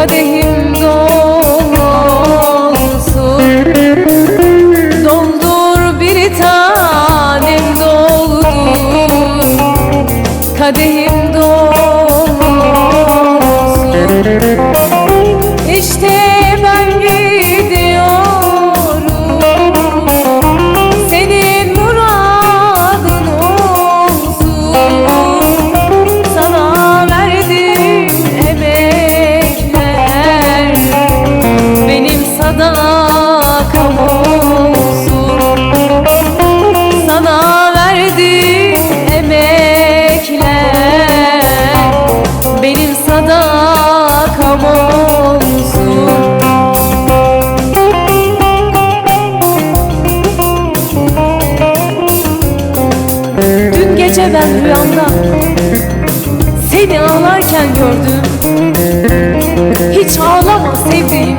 kadehim dolsun. Doldur bir tanem doldur Kadehim dolsun. gelen rüyamda Seni ağlarken gördüm. Hiç ağlama sevdiğim.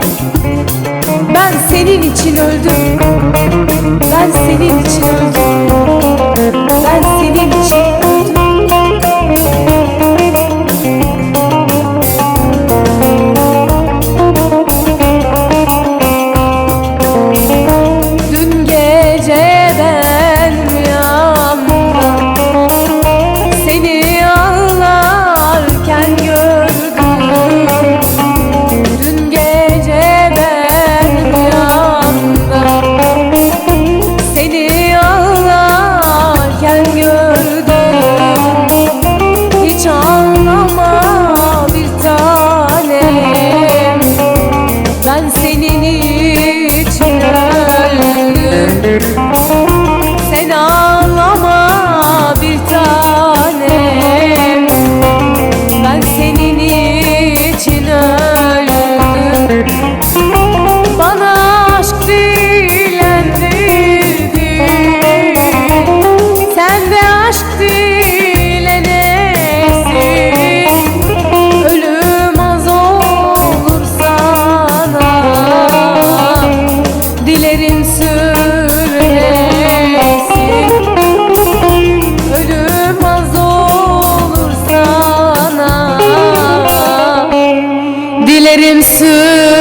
Gözlerim sığ.